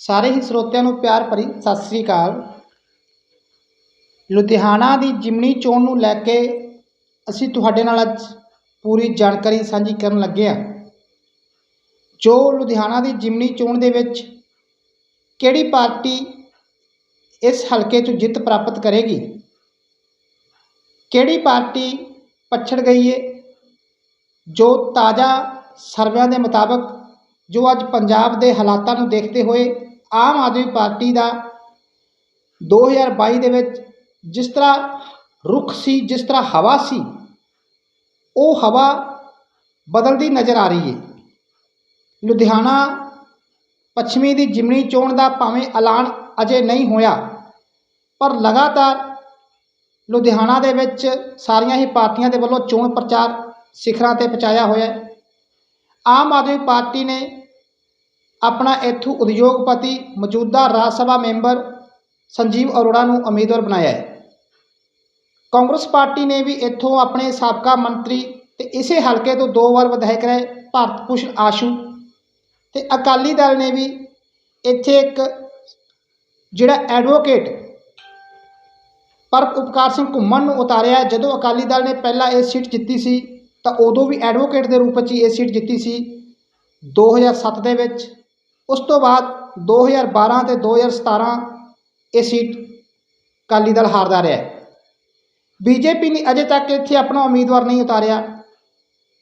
ਸਾਰੇ ਹੀ ਸਰੋਤਿਆਂ ਨੂੰ ਪਿਆਰ ਭਰੀ ਸਤਿ ਸ੍ਰੀ ਅਕਾਲ। ਲੁਧਿਆਣਾ ਦੀ ਜਿਮਨੀ ਚੋਣ ਨੂੰ ਲੈ ਕੇ ਅਸੀਂ ਤੁਹਾਡੇ ਨਾਲ ਅੱਜ ਪੂਰੀ ਜਾਣਕਾਰੀ ਸਾਂਝੀ ਕਰਨ ਲੱਗੇ ਹਾਂ। ਜੋ ਲੁਧਿਆਣਾ ਦੀ ਜਿਮਨੀ ਚੋਣ ਦੇ ਵਿੱਚ ਕਿਹੜੀ ਪਾਰਟੀ ਇਸ ਹਲਕੇ 'ਚੋਂ ਜਿੱਤ ਪ੍ਰਾਪਤ ਕਰੇਗੀ? ਕਿਹੜੀ ਪਾਰਟੀ ਪਛੜ ਗਈ ਹੈ ਜੋ ਤਾਜ਼ਾ ਸਰਵਿਆਂ ਦੇ ਮੁਤਾਬਕ ਜੋ ਅੱਜ ਪੰਜਾਬ ਦੇ ਹਾਲਾਤਾਂ ਨੂੰ ਦੇਖਦੇ ਹੋਏ ਆਮ ਆਦਮੀ ਪਾਰਟੀ ਦਾ 2022 ਦੇ ਵਿੱਚ ਜਿਸ ਤਰ੍ਹਾਂ ਰੁਖ ਸੀ, ਜਿਸ ਤਰ੍ਹਾਂ ਹਵਾ ਸੀ, ਉਹ ਹਵਾ ਬਦਲਦੀ ਨਜ਼ਰ ਆ ਰਹੀ ਹੈ। ਲੁਧਿਆਣਾ ਪੱਛਮੀ ਦੀ ਜਿਮਣੀ ਚੋਣ ਦਾ ਭਾਵੇਂ ਐਲਾਨ ਅਜੇ ਨਹੀਂ ਹੋਇਆ, ਪਰ ਲਗਾਤਾਰ ਲੁਧਿਆਣਾ ਦੇ ਵਿੱਚ ਸਾਰੀਆਂ ਹੀ ਪਾਰਟੀਆਂ ਦੇ ਵੱਲੋਂ ਚੋਣ ਪ੍ਰਚਾਰ ਸਿਖਰਾਂ ਤੇ ਪਹੁੰਚਾਇਆ ਹੋਇਆ ਆਮ ਆਦਮੀ ਪਾਰਟੀ ਨੇ ਆਪਣਾ ਇੱਥੋਂ ਉਦਯੋਗਪਤੀ, ਮੌਜੂਦਾ ਰਾਜ ਸਭਾ ਮੈਂਬਰ ਸੰਜੀਵ ਅਰੋੜਾ ਨੂੰ ਉਮੀਦਵਾਰ ਬਣਾਇਆ ਹੈ। ਕਾਂਗਰਸ ਪਾਰਟੀ ਨੇ ਵੀ ਇੱਥੋਂ ਆਪਣੇ ਸਾਬਕਾ ਮੰਤਰੀ ਤੇ ਇਸੇ ਹਲਕੇ ਤੋਂ ਦੋ ਵਾਰ ਵਿਧਾਇਕ ਰਹੇ, ਭਾਰਤ ਭੂਸ਼ਣ ਆਸ਼ੂ ਤੇ ਅਕਾਲੀ ਦਲ ਨੇ ਵੀ ਇੱਥੇ ਇੱਕ ਜਿਹੜਾ ਐਡਵੋਕੇਟ ਪਰ ਉਪਕਾਰ ਸਿੰਘ ਘੁੰਮਣ ਨੂੰ ਉਤਾਰਿਆ। ਜਦੋਂ ਅਕਾਲੀ ਦਲ ਨੇ ਪਹਿਲਾਂ ਇਹ ਸੀਟ ਜਿੱਤੀ ਸੀ, ਤਾਂ ਉਦੋਂ ਵੀ ਐਡਵੋਕੇਟ ਦੇ ਰੂਪ ਵਿੱਚ ਹੀ ਇਹ ਸੀਟ ਜਿੱਤੀ ਸੀ। 2007 ਦੇ ਵਿੱਚ ਉਸ ਤੋਂ ਬਾਅਦ 2012 ਤੇ 2017 ਇਹ ਸੀਟ ਅਕਾਲੀ ਦਲ ਹਾਰਦਾ ਰਿਹਾ ਬੀਜੇਪੀ ਨੇ ਅਜੇ ਤੱਕ ਇੱਥੇ ਆਪਣਾ ਉਮੀਦਵਾਰ ਨਹੀਂ ਉਤਾਰਿਆ।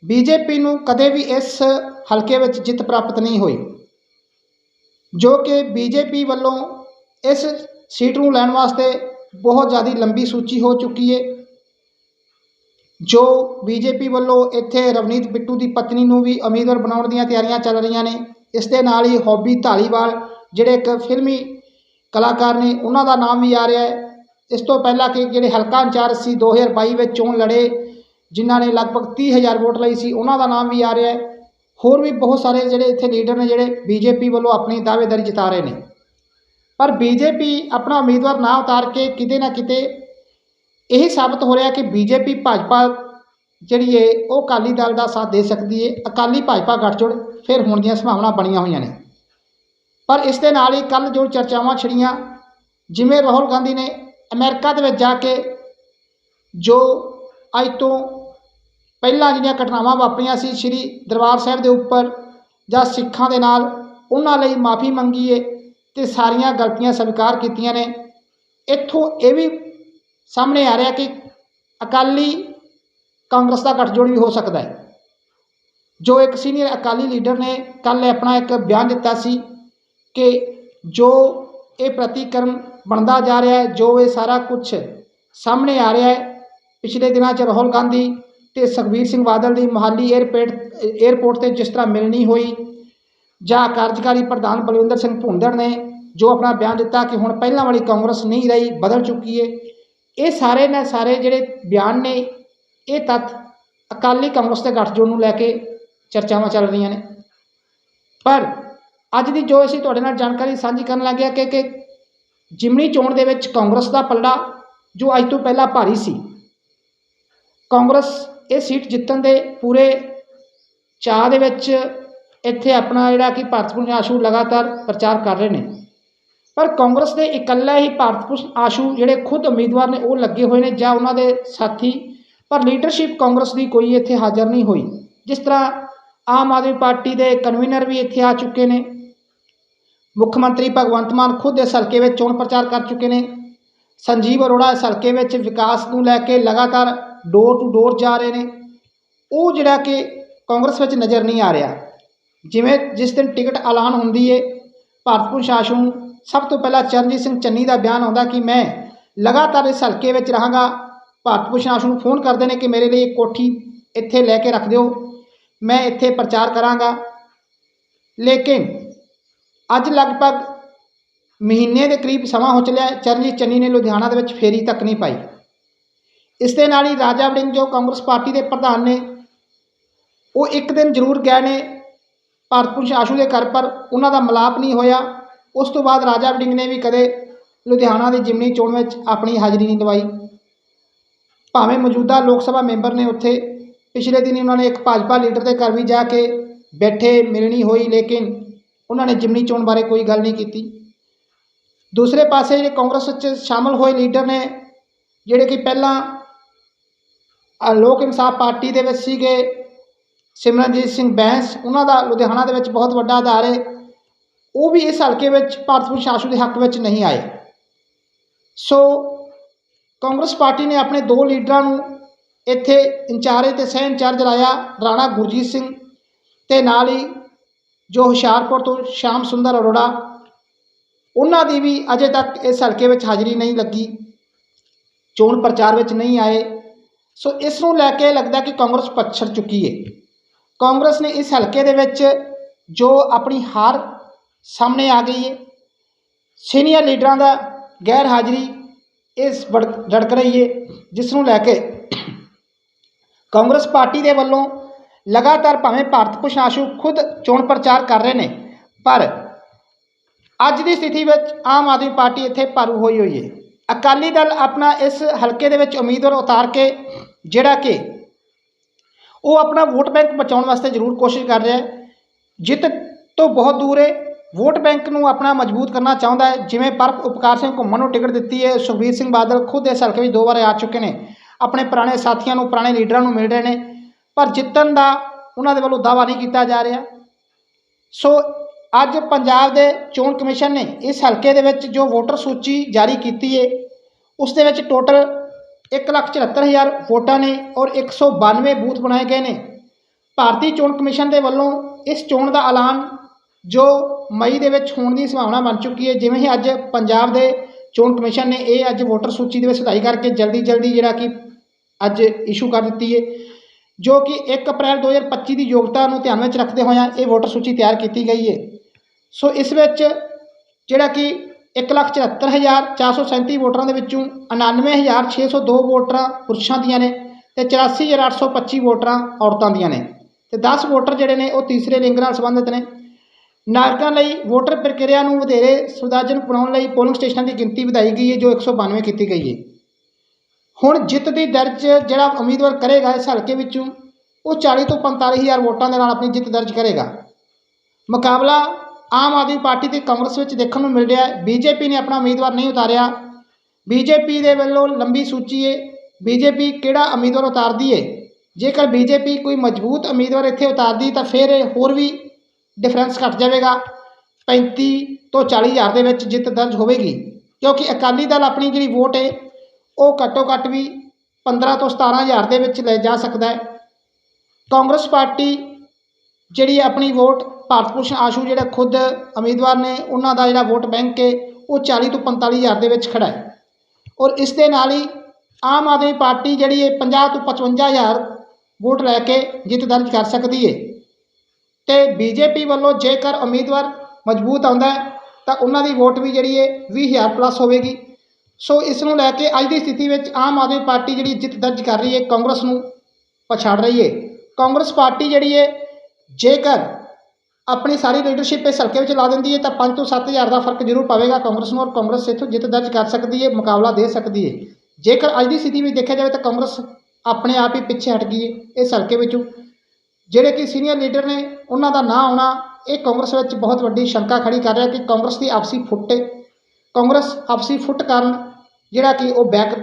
ਬੀਜੇਪੀ ਨੂੰ ਕਦੇ ਵੀ ਇਸ ਹਲਕੇ ਵਿੱਚ ਜਿੱਤ ਪ੍ਰਾਪਤ ਨਹੀਂ ਹੋਈ। ਜੋ ਕਿ ਬੀਜੇਪੀ ਵੱਲੋਂ ਇਸ ਸੀਟ ਨੂੰ ਲੈਣ ਵਾਸਤੇ ਬਹੁਤ ਜ਼ਿਆਦਾ ਲੰਬੀ ਸੂਚੀ ਹੋ ਚੁੱਕੀ ਹੈ। ਜੋ ਬੀਜੇਪੀ ਵੱਲੋਂ ਇੱਥੇ ਰਵਨੀਤ ਬਿੱਟੂ ਦੀ ਪਤਨੀ ਨੂੰ ਵੀ ਉਮੀਦਵਾਰ ਬਣਾਉਣ ਦੀਆਂ ਤਿਆਰੀਆਂ ਚੱਲ ਰਹੀਆਂ ਨੇ। ਇਸ ਦੇ ਨਾਲ ਹੀ ਹੌਬੀ ਢਾਲੀਵਾਲ ਜਿਹੜੇ ਇੱਕ ਫਿਲਮੀ ਕਲਾਕਾਰ ਨੇ, ਉਹਨਾਂ ਦਾ ਨਾਮ ਵੀ ਆ ਰਿਹਾ ਹੈ। ਇਸ ਤੋਂ ਪਹਿਲਾਂ ਕਿ ਜਿਹੜੇ ਹਲਕਾ ਇੰਚਾਰਜ ਸੀ 2022 ਵਿੱਚ ਚੋਣ ਲੜੇ, ਜਿਨ੍ਹਾਂ ਨੇ ਲਗਭਗ 30000 ਵੋਟ ਲਈ ਸੀ, ਉਹਨਾਂ ਦਾ ਨਾਮ ਵੀ ਆ ਰਿਹਾ ਹੈ। ਹੋਰ ਵੀ ਬਹੁਤ ਸਾਰੇ ਜਿਹੜੇ ਇੱਥੇ ਲੀਡਰ ਨੇ, ਜਿਹੜੇ ਬੀਜੇਪੀ ਵੱਲੋਂ ਆਪਣੀ ਦਾਅਵੇਦਾਰੀ ਜਿਤਾ ਰਹੇ ਨੇ। ਪਰ ਬੀਜੇਪੀ ਆਪਣਾ ਉਮੀਦਵਾਰ ਨਾ ਉਤਾਰ ਕੇ ਕਿਤੇ ਨਾ ਕਿਤੇ ਇਹ ਸਾਬਤ ਹੋ ਰਿਹਾ ਕਿ ਬੀਜੇਪੀ ਭਾਜਪਾ ਜਿਹੜੀ ਹੈ ਉਹ ਅਕਾਲੀ ਦਲ ਦਾ ਸਾਥ ਦੇ ਸਕਦੀ ਹੈ ਅਕਾਲੀ ਭਾਜਪਾ ਗੱਠਜੋੜ ਫਿਰ ਹੋਣ ਦੀਆਂ ਸੰਭਾਵਨਾ ਬਣੀਆਂ ਹੋਈਆਂ ਨੇ। ਪਰ ਇਸ ਦੇ ਨਾਲ ਹੀ ਕੱਲ ਜੋ ਚਰਚਾਵਾਂ ਛਿੜੀਆਂ, ਜਿਵੇਂ ਰਾਹੁਲ ਗਾਂਧੀ ਨੇ ਅਮਰੀਕਾ ਦੇ ਵਿੱਚ ਜਾ ਕੇ ਜੋ ਅੱਜ ਤੋਂ ਪਹਿਲਾਂ ਜਿਹੜੀਆਂ ਘਟਨਾਵਾਂ ਵਾਪਰੀਆਂ ਸੀ, ਸ੍ਰੀ ਦਰਬਾਰ ਸਾਹਿਬ ਦੇ ਉੱਪਰ ਜਾਂ ਸਿੱਖਾਂ ਦੇ ਨਾਲ, ਉਹਨਾਂ ਲਈ ਮਾਫੀ ਮੰਗੀ ਏ ਤੇ ਸਾਰੀਆਂ ਗਲਤੀਆਂ ਸਵੀਕਾਰ ਕੀਤੀਆਂ ਨੇ। ਇੱਥੋਂ ਇਹ ਵੀ ਸਾਹਮਣੇ ਆ ਰਿਹਾ ਕਿ ਅਕਾਲੀ ਕਾਂਗਰਸ ਦਾ ਗੱਠਜੋੜ ਵੀ ਹੋ ਸਕਦਾ ਹੈ। ਜੋ ਇੱਕ ਸੀਨੀਅਰ ਅਕਾਲੀ ਲੀਡਰ ਨੇ ਕੱਲ ਆਪਣਾ ਇੱਕ ਬਿਆਨ ਦਿੱਤਾ ਸੀ ਕਿ ਜੋ ਇਹ ਪ੍ਰਤੀਕਰਮ ਬਣਦਾ ਜਾ ਰਿਹਾ ਹੈ, ਜੋ ਇਹ ਸਾਰਾ ਕੁਝ ਸਾਹਮਣੇ ਆ ਰਿਹਾ ਹੈ, ਪਿਛਲੇ ਦਿਨਾਂ 'ਚ ਰਾਹੁਲ ਗਾਂਧੀ ਤੇ ਸੁਖਬੀਰ ਸਿੰਘ ਬਾਦਲ ਦੀ ਮੋਹਾਲੀ 에ਅਰਪੋਰਟ 에ਅਰਪੋਰਟ ਤੇ ਜਿਸ ਤਰ੍ਹਾਂ ਮਿਲਣੀ ਹੋਈ ਜਾਂ ਕਾਰਜਕਾਰੀ ਪ੍ਰਧਾਨ ਬਲਵਿੰਦਰ ਸਿੰਘ ਭੁੰਦੜ ਨੇ ਜੋ ਆਪਣਾ ਬਿਆਨ ਦਿੱਤਾ ਕਿ ਹੁਣ ਪਹਿਲਾਂ ਵਾਲੀ ਕਾਂਗਰਸ ਨਹੀਂ ਰਹੀ, ਬਦਲ ਚੁੱਕੀ ਹੈ, ਇਹ ਸਾਰੇ ਨੇ ਸਾਰੇ ਜਿਹੜੇ ਬਿਆਨ ਨੇ ਇਹ ਤੱਥ ਅਕਾਲੀ ਕਾਂਗਰਸ ਦੇ ਗੱਠਜੋੜ ਨੂੰ ਲੈ ਕੇ ਚਰਚਾਵਾਂ ਚੱਲ ਰਹੀਆਂ ਨੇ। ਪਰ ਅੱਜ ਦੀ ਜੋ ਅਸੀਂ ਤੁਹਾਡੇ ਨਾਲ ਜਾਣਕਾਰੀ ਸਾਂਝੀ ਕਰਨ ਲੱਗੇ ਹਾਂ ਕਿ ਕਿ ਜਿਮਣੀ ਚੋਣ ਦੇ ਵਿੱਚ ਕਾਂਗਰਸ ਦਾ ਪਲੜਾ ਜੋ ਅੱਜ ਤੋਂ ਪਹਿਲਾਂ ਭਾਰੀ ਸੀ, ਕਾਂਗਰਸ ਇਹ ਸੀਟ ਜਿੱਤਣ ਦੇ ਪੂਰੇ ਚਾਹ ਦੇ ਵਿੱਚ ਇੱਥੇ ਆਪਣਾ ਜਿਹੜਾ ਕਿ ਭਾਰਤ ਭੂਸ਼ਣ ਆਸ਼ੂ ਲਗਾਤਾਰ ਪ੍ਰਚਾਰ ਕਰ ਰਹੇ ਨੇ। ਪਰ ਕਾਂਗਰਸ ਦੇ ਇਕੱਲਾ ਹੀ ਭਾਰਤ ਭੂਸ਼ਣ ਆਸ਼ੂ ਜਿਹੜੇ ਖੁਦ ਉਮੀਦਵਾਰ ਨੇ ਉਹ ਲੱਗੇ ਹੋਏ ਨੇ ਜਾਂ ਉਹਨਾਂ ਦੇ ਸਾਥੀ ਪਰ ਲੀਡਰਸ਼ਿਪ ਕਾਂਗਰਸ ਦੀ ਕੋਈ ਇੱਥੇ ਹਾਜ਼ਰ ਨਹੀਂ ਹੋਈ। ਜਿਸ ਤਰ੍ਹਾਂ ਆਮ ਆਦਮੀ ਪਾਰਟੀ ਦੇ ਕਨਵੀਨਰ ਵੀ ਇੱਥੇ ਆ ਚੁੱਕੇ ਨੇ। ਮੁੱਖ ਮੰਤਰੀ ਭਗਵੰਤ ਮਾਨ ਖੁਦ ਇਸ ਹਲਕੇ ਵਿੱਚ ਚੋਣ ਪ੍ਰਚਾਰ ਕਰ ਚੁੱਕੇ ਨੇ। ਸੰਜੀਵ ਅਰੋੜਾ ਇਸ ਹਲਕੇ ਵਿੱਚ ਵਿਕਾਸ ਨੂੰ ਲੈ ਕੇ ਲਗਾਤਾਰ ਡੋਰ ਟੂ ਡੋਰ ਜਾ ਰਹੇ ਨੇ। ਉਹ ਜਿਹੜਾ ਕਿ ਕਾਂਗਰਸ ਵਿੱਚ ਨਜ਼ਰ ਨਹੀਂ ਆ ਰਿਹਾ। ਜਿਵੇਂ ਜਿਸ ਦਿਨ ਟਿਕਟ ਐਲਾਨ ਹੁੰਦੀ ਏ, ਭਾਰਤ ਪ੍ਰਸ਼ਾਸਨ ਸਭ ਤੋਂ ਪਹਿਲਾਂ ਚਰਨਜੀਤ ਸਿੰਘ ਚੰਨੀ ਦਾ ਬਿਆਨ ਆਉਂਦਾ ਕਿ ਮੈਂ ਲਗਾਤਾਰ ਇਸ ਹਲਕੇ ਵਿੱਚ ਰਹਾਂਗਾ। ਭਾਰਤ ਭੂਸ਼ਣ ਆਸ਼ੂ ਨੂੰ ਫੋਨ ਕਰਦੇ ਨੇ ਕਿ ਮੇਰੇ ਲਈ ਕੋਠੀ ਇੱਥੇ ਲੈ ਕੇ ਰੱਖ ਦਿਓ, ਮੈਂ ਇੱਥੇ ਪ੍ਰਚਾਰ ਕਰਾਂਗਾ। ਲੇਕਿਨ ਅੱਜ ਲਗਭਗ ਮਹੀਨੇ ਦੇ ਕਰੀਬ ਸਮਾਂ ਹੋ ਚੱਲਿਆ, ਚਰਨਜੀਤ ਚੰਨੀ ਨੇ ਲੁਧਿਆਣਾ ਦੇ ਵਿੱਚ ਫੇਰੀ ਤੱਕ ਨਹੀਂ ਪਾਈ। ਇਸ ਦੇ ਨਾਲ ਹੀ ਰਾਜਾ ਵੜਿੰਗ ਜੋ ਕਾਂਗਰਸ ਪਾਰਟੀ ਦੇ ਪ੍ਰਧਾਨ ਨੇ, ਉਹ ਇੱਕ ਦਿਨ ਜ਼ਰੂਰ ਗਏ ਨੇ ਭਾਰਤ ਭੂਸ਼ਣ ਆਸ਼ੂ ਦੇ ਘਰ ਪਰ, ਉਹਨਾਂ ਦਾ ਮਿਲਾਪ ਨਹੀਂ ਹੋਇਆ। ਉਸ ਤੋਂ ਬਾਅਦ ਰਾਜਾ ਵੜਿੰਗ ਨੇ ਵੀ ਕਦੇ ਲੁਧਿਆਣਾ ਦੀ ਜਿਮਨੀ ਚੋਣ ਵਿੱਚ ਆਪਣੀ ਹਾਜ਼ਰੀ ਨਹੀਂ ਦਵਾਈ। ਭਾਵੇਂ ਮੌਜੂਦਾ ਲੋਕ ਸਭਾ ਮੈਂਬਰ ਨੇ ਉੱਥੇ ਪਿਛਲੇ ਦਿਨੀ ਉਹਨਾਂ ਨੇ ਇੱਕ ਭਾਜਪਾ ਲੀਡਰ ਦੇ ਘਰ ਵੀ ਜਾ ਕੇ ਬੈਠੇ, ਮਿਲਣੀ ਹੋਈ, ਲੇਕਿਨ ਉਹਨਾਂ ਨੇ ਜਿਮਨੀ ਚੋਣ ਬਾਰੇ ਕੋਈ ਗੱਲ ਨਹੀਂ ਕੀਤੀ। ਦੂਸਰੇ ਪਾਸੇ ਜਿਹੜੇ ਕਾਂਗਰਸ ਵਿੱਚ ਸ਼ਾਮਲ ਹੋਏ ਲੀਡਰ ਨੇ, ਜਿਹੜੇ ਕਿ ਪਹਿਲਾਂ ਲੋਕ ਇਨਸਾਫ ਪਾਰਟੀ ਦੇ ਵਿੱਚ ਸੀਗੇ, ਸਿਮਰਨਜੀਤ ਸਿੰਘ ਬੈਂਸ, ਉਹਨਾਂ ਦਾ ਲੁਧਿਆਣਾ ਦੇ ਵਿੱਚ ਬਹੁਤ ਵੱਡਾ ਆਧਾਰ ਹੈ, ਉਹ ਵੀ ਇਸ ਹਲਕੇ ਵਿੱਚ ਭਾਰਤ ਪ੍ਰਸ਼ਾਸਨ ਦੇ ਹੱਕ ਵਿੱਚ ਨਹੀਂ ਆਏ। ਸੋ ਕਾਂਗਰਸ ਪਾਰਟੀ ਨੇ ਆਪਣੇ ਦੋ ਲੀਡਰਾਂ ਨੂੰ ਇੱਥੇ ਇੰਚਾਰਜ ਤੇ ਸਹਿ ਇੰਚਾਰਜ ਲਾਇਆ ਰਾਣਾ ਗੁਰਜੀਤ ਸਿੰਘ ਤੇ ਨਾਲ ਹੀ ਜੋ ਹੁਸ਼ਿਆਰਪੁਰ ਤੋਂ ਸ਼ਾਮ ਸੁੰਦਰ ਅਰੋੜਾ, ਉਹਨਾਂ ਦੀ ਵੀ ਅਜੇ ਤੱਕ ਇਸ ਹਲਕੇ ਵਿੱਚ ਹਾਜ਼ਰੀ ਨਹੀਂ ਲੱਗੀ, ਚੋਣ ਪ੍ਰਚਾਰ ਵਿੱਚ ਨਹੀਂ ਆਏ। ਸੋ ਇਸ ਨੂੰ ਲੈ ਕੇ ਲੱਗਦਾ ਕਿ ਕਾਂਗਰਸ ਪਛੜ ਚੁੱਕੀ ਹੈ ਕਾਂਗਰਸ ਨੇ ਇਸ ਹਲਕੇ ਦੇ ਵਿੱਚ ਜੋ ਆਪਣੀ ਹਾਰ ਸਾਹਮਣੇ ਆ ਗਈ ਹੈ ਸੀਨੀਅਰ ਲੀਡਰਾਂ ਦਾ ਗੈਰ ਹਾਜ਼ਰੀ ਇਸ ਵੜ- ਝੜਕ ਰਹੀ ਹੈ ਜਿਸ ਨੂੰ ਲੈ ਕੇ ਕਾਂਗਰਸ ਪਾਰਟੀ ਦੇ ਵੱਲੋਂ ਲਗਾਤਾਰ ਭਾਵੇਂ ਭਾਰਤ ਭੂਸ਼ਣ ਆਸ਼ੂ ਖੁਦ ਚੋਣ ਪ੍ਰਚਾਰ ਕਰ ਰਹੇ ਨੇ, ਪਰ ਅੱਜ ਦੀ ਸਥਿਤੀ ਵਿੱਚ ਆਮ ਆਦਮੀ ਪਾਰਟੀ ਇੱਥੇ ਭਾਰੂ ਹੋਈ ਹੋਈ ਹੈ ਅਕਾਲੀ ਦਲ ਆਪਣਾ ਇਸ ਹਲਕੇ ਦੇ ਵਿੱਚ ਉਮੀਦਵਾਰ ਉਤਾਰ ਕੇ, ਜਿਹੜਾ ਕਿ ਉਹ ਆਪਣਾ ਵੋਟ ਬੈਂਕ ਬਚਾਉਣ ਵਾਸਤੇ ਜ਼ਰੂਰ ਕੋਸ਼ਿਸ਼ ਕਰ ਰਿਹਾ ਹੈ। ਜਿੱਤ ਤੋਂ ਬਹੁਤ ਦੂਰ ਹੈ ਵੋਟ ਬੈਂਕ ਨੂੰ ਆਪਣਾ ਮਜ਼ਬੂਤ ਕਰਨਾ ਚਾਹੁੰਦਾ ਹੈ, ਜਿਵੇਂ ਪਰ ਉਪਕਾਰ ਸਿੰਘ ਘੁੰਮਣ ਨੂੰ ਟਿਕਟ ਦਿੱਤੀ ਹੈ, ਸੁਖਬੀਰ ਸਿੰਘ ਬਾਦਲ ਖੁਦ ਇਸ ਹਲਕੇ ਵਿੱਚ ਦੋ ਵਾਰ ਆ ਚੁੱਕੇ ਨੇ। ਆਪਣੇ ਪੁਰਾਣੇ ਸਾਥੀਆਂ ਨੂੰ, ਪੁਰਾਣੇ ਲੀਡਰਾਂ ਨੂੰ ਮਿਲ ਰਹੇ ਨੇ, ਪਰ ਜਿੱਤਣ ਦਾ ਉਹਨਾਂ ਦੇ ਵੱਲੋਂ ਦਾਅਵਾ ਨਹੀਂ ਕੀਤਾ ਜਾ ਰਿਹਾ। ਸੋ ਅੱਜ ਪੰਜਾਬ ਦੇ ਚੋਣ ਕਮਿਸ਼ਨ ਨੇ ਇਸ ਹਲਕੇ ਦੇ ਵਿੱਚ ਜੋ ਵੋਟਰ ਸੂਚੀ ਜਾਰੀ ਕੀਤੀ ਹੈ, ਉਸ ਦੇ ਵਿੱਚ ਟੋਟਲ 174000 ਵੋਟਾਂ ਨੇ ਔਰ 192 ਬੂਥ ਬਣਾਏ ਗਏ ਨੇ। ਭਾਰਤੀ ਚੋਣ ਕਮਿਸ਼ਨ ਦੇ ਵੱਲੋਂ ਇਸ ਚੋਣ ਦਾ ਐਲਾਨ ਜੋ ਮਈ ਦੇ ਵਿੱਚ ਹੋਣ ਦੀ ਸੰਭਾਵਨਾ ਬਣ ਚੁੱਕੀ ਹੈ, ਜਿਵੇਂ ਹੀ ਅੱਜ ਪੰਜਾਬ ਦੇ ਚੋਣ ਕਮਿਸ਼ਨ ਨੇ ਇਹ ਅੱਜ ਵੋਟਰ ਸੂਚੀ ਦੇ ਵਿੱਚ ਸੁਧਾਈ ਕਰਕੇ ਜਲਦੀ ਜਲਦੀ ਜਿਹੜਾ ਕਿ ਅੱਜ ਇਸ਼ੂ ਕਰ ਦਿੱਤੀ ਹੈ, ਜੋ ਕਿ 1 ਅਪ੍ਰੈਲ 2025 ਦੀ ਯੋਗਤਾ ਨੂੰ ਧਿਆਨ ਵਿੱਚ ਰੱਖਦੇ ਹੋਇਆਂ ਇਹ ਵੋਟਰ ਸੂਚੀ ਤਿਆਰ ਕੀਤੀ ਗਈ ਹੈ। ਸੋ ਇਸ ਵਿੱਚ ਜਿਹੜਾ ਕਿ 174437 ਵੋਟਰਾਂ ਦੇ ਵਿੱਚੋਂ 99602 ਵੋਟਰਾਂ ਪੁਰਸ਼ਾਂ ਦੀਆਂ ਨੇ ਤੇ 84825 ਵੋਟਰਾਂ ਔਰਤਾਂ ਦੀਆਂ ਨੇ। ਤੇ 10 ਵੋਟਰ ਜਿਹੜੇ ਨੇ ਉਹ ਤੀਸਰੇ ਲਿੰਗ ਨਾਲ ਸੰਬੰਧਿਤ ਨੇ। ਨਾਗਰਿਕਾਂ ਲਈ ਵੋਟਰ ਪ੍ਰਕਿਰਿਆ ਨੂੰ ਵਧੇਰੇ ਸੁਵਿਧਾਜਨਕ ਬਣਾਉਣ ਲਈ ਪੋਲਿੰਗ ਸਟੇਸ਼ਨਾਂ ਦੀ ਗਿਣਤੀ ਵਧਾਈ ਗਈ ਹੈ, ਜੋ 192 ਕੀਤੀ ਗਈ ਹੈ। ਹੁਣ ਜਿੱਤ ਦੀ ਦਰਜ ਜਿਹੜਾ ਉਮੀਦਵਾਰ ਕਰੇਗਾ ਇਸ ਹਲਕੇ ਵਿੱਚੋਂ, ਉਹ 40 ਤੋਂ 45 ਹਜ਼ਾਰ ਵੋਟਾਂ ਦੇ ਨਾਲ ਆਪਣੀ ਜਿੱਤ ਦਰਜ ਕਰੇਗਾ। ਮੁਕਾਬਲਾ ਆਮ ਆਦਮੀ ਪਾਰਟੀ ਤੇ ਕਾਂਗਰਸ ਵਿੱਚ ਦੇਖਣ ਨੂੰ ਮਿਲ ਰਿਹਾ ਹੈ। ਬੀਜੇਪੀ ਨੇ ਆਪਣਾ ਉਮੀਦਵਾਰ ਨਹੀਂ ਉਤਾਰਿਆ। ਬੀਜੇਪੀ ਦੇ ਵੱਲੋਂ ਲੰਬੀ ਸੂਚੀ ਹੈ ਬੀਜੇਪੀ ਕਿਹੜਾ ਉਮੀਦਵਾਰ ਉਤਾਰਦੀ ਹੈ? ਜੇਕਰ ਬੀਜੇਪੀ ਕੋਈ ਮਜ਼ਬੂਤ ਉਮੀਦਵਾਰ ਇੱਥੇ ਉਤਾਰਦੀ, ਤਾਂ ਫਿਰ ਹੋਰ ਵੀ ਡਿਫਰੈਂਸ ਘਟ ਜਾਵੇਗਾ 35 ਤੋਂ 40 ਹਜ਼ਾਰ ਦੇ ਵਿੱਚ ਜਿੱਤ ਦਰਜ ਹੋਵੇਗੀ। ਕਿਉਂਕਿ ਅਕਾਲੀ ਦਲ ਆਪਣੀ ਜਿਹੜੀ ਵੋਟ ਹੈ, ਉਹ ਘੱਟੋ ਘੱਟ ਵੀ 15 ਤੋਂ 17 ਹਜ਼ਾਰ ਦੇ ਵਿੱਚ ਲੈ ਜਾ ਸਕਦਾ ਹੈ। ਕਾਂਗਰਸ ਪਾਰਟੀ ਜਿਹੜੀ ਆਪਣੀ ਵੋਟ, ਭਾਰਤ ਭੂਸ਼ਣ ਆਸ਼ੂ ਜਿਹੜਾ ਖੁਦ ਉਮੀਦਵਾਰ ਨੇ, ਉਹਨਾਂ ਦਾ ਜਿਹੜਾ ਵੋਟ ਬੈਂਕ ਹੈ, ਉਹ 40 ਤੋਂ 45 ਹਜ਼ਾਰ ਦੇ ਵਿੱਚ ਖੜਾ ਹੈ। ਔਰ ਇਸ ਦੇ ਨਾਲ ਹੀ ਆਮ ਆਦਮੀ ਪਾਰਟੀ ਜਿਹੜੀ ਹੈ 50 ਤੋਂ 55 ਹਜ਼ਾਰ ਵੋਟ ਲੈ ਕੇ ਜਿੱਤ ਦਰਜ ਕਰ ਸਕਦੀ ਹੈ। ਤੇ ਬੀਜੇਪੀ ਵੱਲੋਂ ਜੇਕਰ ਉਮੀਦਵਾਰ ਮਜ਼ਬੂਤ ਆਉਂਦਾ ਹੈ, ਤਾਂ ਉਹਨਾਂ ਦੀ ਵੋਟ ਵੀ ਜਿਹੜੀ ਹੈ 20000 ਪਲੱਸ ਹੋਵੇਗੀ। ਸੋ ਇਸ ਨੂੰ ਲੈ ਕੇ ਅੱਜ ਦੀ ਸਥਿਤੀ ਵਿੱਚ ਆਮ ਆਦਮੀ ਪਾਰਟੀ ਜਿਹੜੀ ਜਿੱਤ ਦਰਜ ਕਰ ਰਹੀ ਹੈ, ਕਾਂਗਰਸ ਨੂੰ ਪਛਾੜ ਰਹੀ ਹੈ। ਕਾਂਗਰਸ ਪਾਰਟੀ ਜਿਹੜੀ ਹੈ, ਜੇਕਰ ਆਪਣੀ ਸਾਰੀ ਲੀਡਰਸ਼ਿਪ ਇਸ ਹਲਕੇ ਵਿੱਚ ਲਾ ਦਿੰਦੀ ਹੈ, ਤਾਂ 5 ਤੋਂ 7000 ਦਾ ਫ਼ਰਕ ਜ਼ਰੂਰ ਪਵੇਗਾ ਕਾਂਗਰਸ ਨੂੰ ਔਰ ਕਾਂਗਰਸ ਇੱਥੋਂ ਜਿੱਤ ਦਰਜ ਕਰ ਸਕਦੀ ਹੈ, ਮੁਕਾਬਲਾ ਦੇ ਸਕਦੀ ਹੈ। ਜੇਕਰ ਅੱਜ ਦੀ ਸਥਿਤੀ ਵਿੱਚ ਦੇਖਿਆ ਜਾਵੇ ਤਾਂ ਕਾਂਗਰਸ ਆਪਣੇ ਆਪ ਹੀ ਪਿੱਛੇ ਹਟ ਗਈ ਹੈ ਇਸ ਹਲਕੇ ਵਿੱਚੋਂ। ਜਿਹੜੇ ਕਿ ਸੀਨੀਅਰ ਲੀਡਰ ਨੇ ਉਹਨਾਂ ਦਾ ਨਾਂ ਆਉਣਾ, ਇਹ ਕਾਂਗਰਸ ਵਿੱਚ ਬਹੁਤ ਵੱਡੀ ਸ਼ੰਕਾ ਖੜੀ ਕਰ ਰਿਹਾ ਕਿ ਕਾਂਗਰਸ ਦੀ ਆਪਸੀ ਫੁੱਟ। ਹੈ ਕਾਂਗਰਸ ਆਪਸੀ ਫੁੱਟ ਕਾਰਨ ਜਿਹੜਾ ਕਿ ਉਹ ਬੈਕ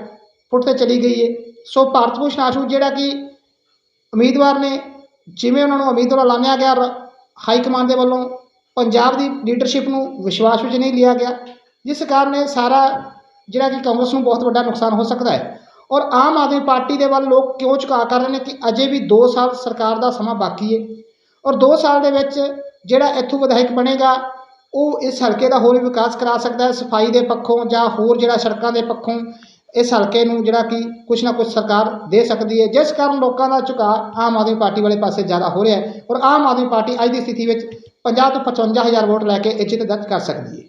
ਫੁੱਟ ਤੇ ਚਲੀ ਗਈ ਹੈ ਸੋ ਭਾਰਤ ਭੂਸ਼ਣ ਆਸ਼ੂ, ਜਿਹੜਾ ਕਿ ਉਮੀਦਵਾਰ ਨੇ, ਜਿਵੇਂ ਉਹਨਾਂ ਨੂੰ ਉਮੀਦਵਾਰ ਐਲਾਨਿਆ ਗਿਆ, ਰ- ਹਾਈ ਕਮਾਂਡ ਦੇ ਵੱਲੋਂ ਪੰਜਾਬ ਦੀ ਲੀਡਰਸ਼ਿਪ ਨੂੰ ਵਿਸ਼ਵਾਸ ਵਿੱਚ ਨਹੀਂ ਲਿਆ ਗਿਆ। ਜਿਸ ਕਾਰਨ ਇਹ ਸਾਰਾ ਜਿਹੜਾ ਕਿ ਕਾਂਗਰਸ ਨੂੰ ਬਹੁਤ ਵੱਡਾ ਨੁਕਸਾਨ ਹੋ ਸਕਦਾ ਹੈ। ਔਰ ਆਮ ਆਦਮੀ ਪਾਰਟੀ ਦੇ ਵੱਲ ਲੋਕ ਕਿਉਂ ਝੁਕਾ ਕਰ ਰਹੇ ਨੇ ਕਿ ਅਜੇ ਵੀ 2 ਸਾਲ ਸਰਕਾਰ ਦਾ ਸਮਾਂ ਬਾਕੀ ਹੈ ਔਰ 2 ਸਾਲ ਦੇ ਵਿੱਚ ਜਿਹੜਾ ਇੱਥੋਂ ਵਿਧਾਇਕ ਬਣੇਗਾ, ਉਹ ਇਸ ਹਲਕੇ ਦਾ ਹੋਰ ਵੀ ਵਿਕਾਸ ਕਰਾ ਸਕਦਾ ਹੈ, ਸਫ਼ਾਈ ਦੇ ਪੱਖੋਂ ਜਾਂ ਹੋਰ ਜਿਹੜਾ ਸੜਕਾਂ ਦੇ ਪੱਖੋਂ ਇਸ ਹਲਕੇ ਨੂੰ ਜਿਹੜਾ ਕਿ ਕੁਛ ਨਾ ਕੁਛ ਸਰਕਾਰ ਦੇ ਸਕਦੀ ਹੈ। ਜਿਸ ਕਾਰਨ ਲੋਕਾਂ ਦਾ ਝੁਕਾਅ ਆਮ ਆਦਮੀ ਪਾਰਟੀ ਵਾਲੇ ਪਾਸੇ ਜ਼ਿਆਦਾ ਹੋ ਰਿਹਾ ਹੈ ਔਰ ਆਮ ਆਦਮੀ ਪਾਰਟੀ ਅੱਜ ਦੀ ਸਥਿਤੀ ਵਿੱਚ 50 ਤੋਂ 55 ਹਜ਼ਾਰ ਵੋਟ ਲੈ ਕੇ ਇੱਜ਼ਤ ਦਰਜ ਕਰ ਸਕਦੀ ਹੈ।